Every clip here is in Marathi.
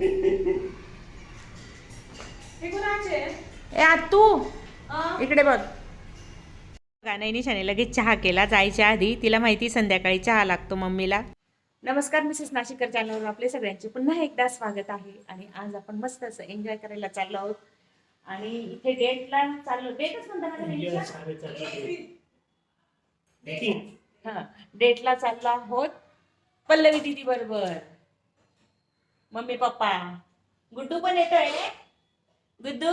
हे ए आ तू? इकडे बघ. नैनिशाने लगेच चहा केला. जायच्या आधी तिला माहिती संध्याकाळी चहा लागतो मम्मीला. नमस्कार मिसेस नाशिकर चॅनलवर आपले सगळ्यांचे पुन्हा एकदा स्वागत आहे. आणि आज आपण मस्त असं एन्जॉय करायला चाललो आहोत. आणि इथे डेटला चाललो डेटच म्हणता ना नैनिशा? हा डेटला चाललो आहोत. पल्लवी दिदी बरोबर मम्मी पप्पा. गुड्डू पण येतोय गुड्डू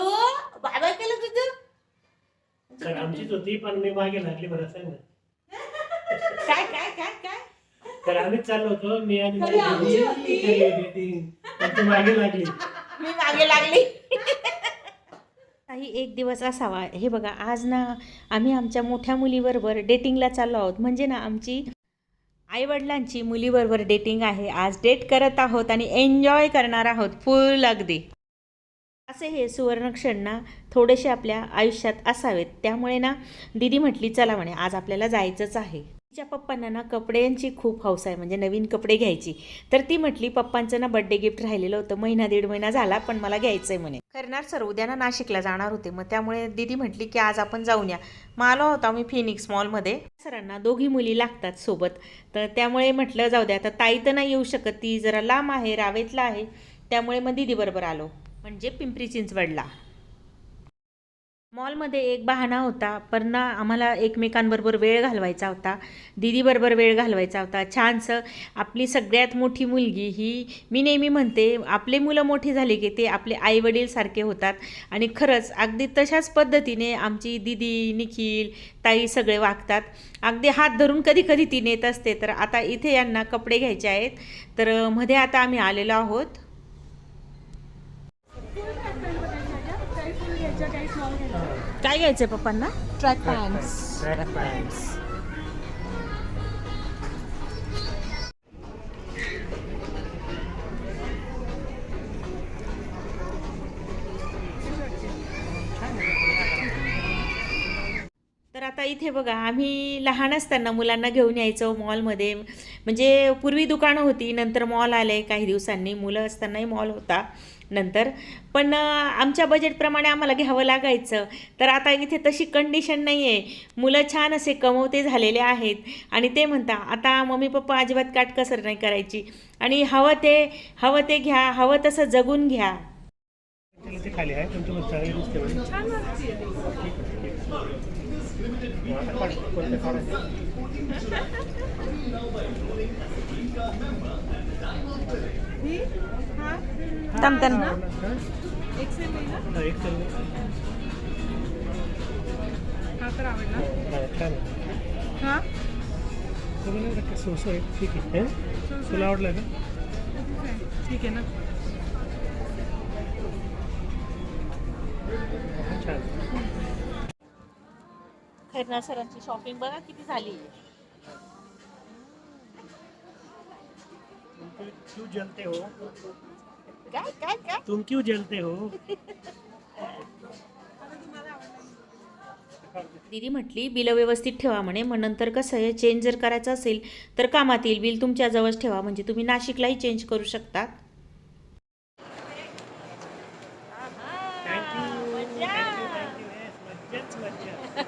बाबा केलं गुड्डू. तर आमचीच होती पण मी मागे लागली बरं सांग ना. काय काय काय काय? तर आम्हीच चाललो होतो मी आणि आमची होती? ती मागे लागली. मी मागे लागली. काही एक दिवस असावा. हे बघा आज ना आम्ही आमच्या मोठ्या मुलीबरोबर डेटिंगला चाललो आहोत. म्हणजे ना आमची आईवडिलांची मुलीबरोबर डेटिंग आहे. आज डेट करत आहोत आणि एन्जॉय करणार आहोत फुल अगदी. असे हे सुवर्णक्षण ना थोडेसे आपल्या आयुष्यात असावेत. त्यामुळे ना दिदी म्हटली चला म्हणे आज आपल्याला जायचंच आहे. तिच्या पप्पांना ना कपड्यांची खूप हौस आहे म्हणजे नवीन कपडे घ्यायची. तर ती म्हटली पप्पांचं ना बड्डे गिफ्ट राहिलेलं होतं महिना दीड महिना झाला पण मला घ्यायचं आहे म्हणे. करणार सर उद्या ना नाशिकला जाणार होते मग त्यामुळे दिदी म्हटली की आज आपण जाऊन या मग आलो होतो आम्ही फिनिक्स मॉलमध्ये सरांना दोघी मुली लागतात सोबत तर त्यामुळे म्हटलं जाऊ द्या आता ताई तर नाही येऊ शकत ती जरा लांब आहे रावेतला आहे. त्यामुळे मग दिदी बरोबर आलो. म्हणजे पिंपरी चिंचवडला. मॉलमध्ये एक बहाणा होता. पण ना आम्हाला एकमेकांबरोबर वेळ घालवायचा होता. दिदीबरोबर वेळ घालवायचा होता. छानसं आपली सगळ्यात मोठी मुलगी ही मी नेहमी म्हणते आपले मुलं मोठी झाली की ते आपले आईवडील सारखे होतात. आणि खरंच अगदी तशाच पद्धतीने आमची दीदी निखिल ताई सगळे वागतात. अगदी हात धरून कधी कधी ती नेत असते. तर आता इथे यांना कपडे घ्यायचे आहेत. तर मध्ये आता आम्ही आलेलो आहोत. काय घ्यायचंय पप्पांना? Track pants Track pants. इथे बघा आम्ही लहान असताना मुलांना घेऊन यायचो मॉलमध्ये. म्हणजे पूर्वी दुकानं होती नंतर मॉल आले काही दिवसांनी. मुलं असतानाही मॉल होता नंतर. पण आमच्या बजेटप्रमाणे आम्हाला घ्यावं लागायचं. तर आता इथे तशी कंडिशन नाही आहे मुलं छान असे कमवते झालेले आहेत. आणि ते म्हणता आता मम्मी पप्पा अजिबात काटकसर नाही करायची. आणि हवं ते हवं ते घ्या हवं तसं जगून घ्या. खाली आहे. कोणतं काढायचं? ही तर आवडला हा, सोसो आहे? ठीक आहे हं? तुला आवडलं का ठीक आहे ना छान खैरनार सरांची शॉपिंग बघा किती झाली. तुम क्यों जलते हो? काय काय काय? तुम क्यों जलते हो? दीदी म्हटली बिलं व्यवस्थित ठेवा म्हणे मग नंतर कसं आहे चेंज जर करायचं असेल तर कामात येईल बिल तुमच्याजवळच ठेवा म्हणजे तुम्ही नाशिकलाही चेंज करू शकता थँक्यू मज्जाच मज्जा.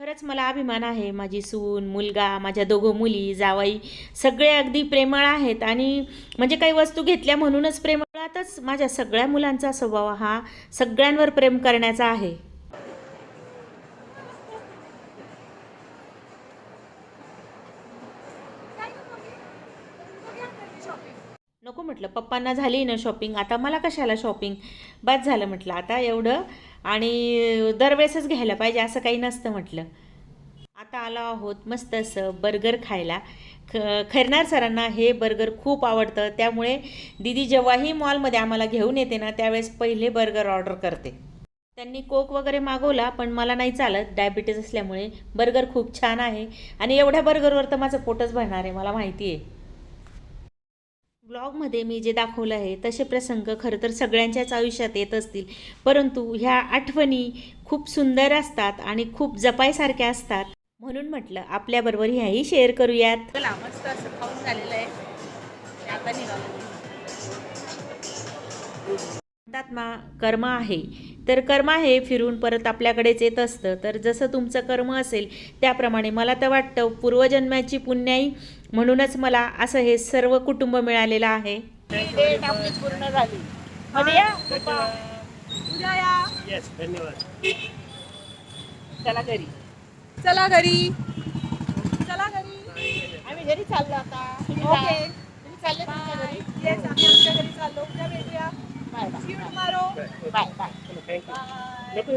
खरंच मला अभिमान आहे. माझी सून मुलगा माझ्या दोघं मुली जावाई सगळे अगदी प्रेमळ आहेत आणि म्हणजे काही वस्तू घेतल्या म्हणूनच प्रेमळातच माझ्या सगळ्या मुलांचा स्वभाव हा सगळ्यांवर प्रेम करण्याचा आहे. नको म्हटलं पप्पांना झाली ना शॉपिंग आता मला कशाला शॉपिंग बस झालं म्हटलं आता एवढं आणि दरवेळेसच घ्यायला पाहिजे असं काही नसतं म्हटलं. आता आलो आहोत मस्त असं बर्गर खायला. ख खैरनार सरांना हे बर्गर खूप आवडतं त्यामुळे दीदी जेव्हाही मॉलमध्ये आम्हाला घेऊन येते ना त्यावेळेस पहिले बर्गर ऑर्डर करते. त्यांनी कोक वगैरे मागवला पण मला नाही चालत डायबिटीज असल्यामुळे बर्गर खूप छान आहे. आणि एवढ्या बर्गरवर तर माझं पोटच भरणार आहे मला माहिती आहे. ब्लॉगमध्ये मी जे दाखवलं आहे तसे प्रसंग खरं तर सगळ्यांच्याच आयुष्यात येत असतील. परंतु ह्या आठवणी खूप सुंदर असतात आणि खूप जपायसारख्या असतात. म्हणून म्हटलं आपल्याबरोबर ह्याही शेअर करूयात. मस्त असं खाऊन झालेलं आहे. आता आता निघालो. म्हणतात मा कर्म आहे. तर कर्म आहे फिरून परत आपल्याकडेच येत असतं. तर जसं तुमचं कर्म असेल त्याप्रमाणे मला तर वाटतं पूर्वजन्माची पुण्याई म्हणूनच मला असं हे सर्व कुटुंब मिळालेलं आहे. डेट आपली पूर्ण झाली. उद्या या येस धन्यवाद. चला घरी. चला घरी. चला घरी. आम्ही घरी चाललो आता. ओके. तुम्ही चालले तुमच्या घरी? येस आम्ही आमच्या घरी चाललो. उद्या भेटूया. Bye bye See you tomorrow. Bye bye thank you.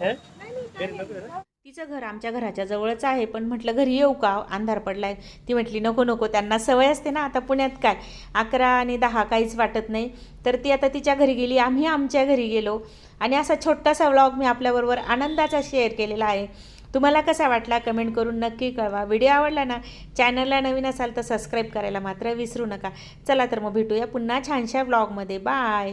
नाही तिचं घर आमच्या घराच्या जवळच आहे पण म्हटलं घरी येऊ का? अंधार पडलाय. ती म्हटली नको नको त्यांना सवय असते ना आता पुण्यात काय? अकरा आणि दहा काहीच वाटत नाही. तर ती आता तिच्या घरी गेली आम्ही आमच्या घरी गेलो. आणि असा छोटासा व्लॉग मी आपल्याबरोबर आनंदाचा शेअर केलेला आहे. तुम्हाला कसा वाटला कमेंट करून नक्की कळवा. व्हिडिओ आवडला ना चॅनलला नवीन असाल तर सबस्क्राईब करायला मात्र विसरू नका. चला तर मग भेटूया पुन्हा छानशा व्लॉगमध्ये. बाय!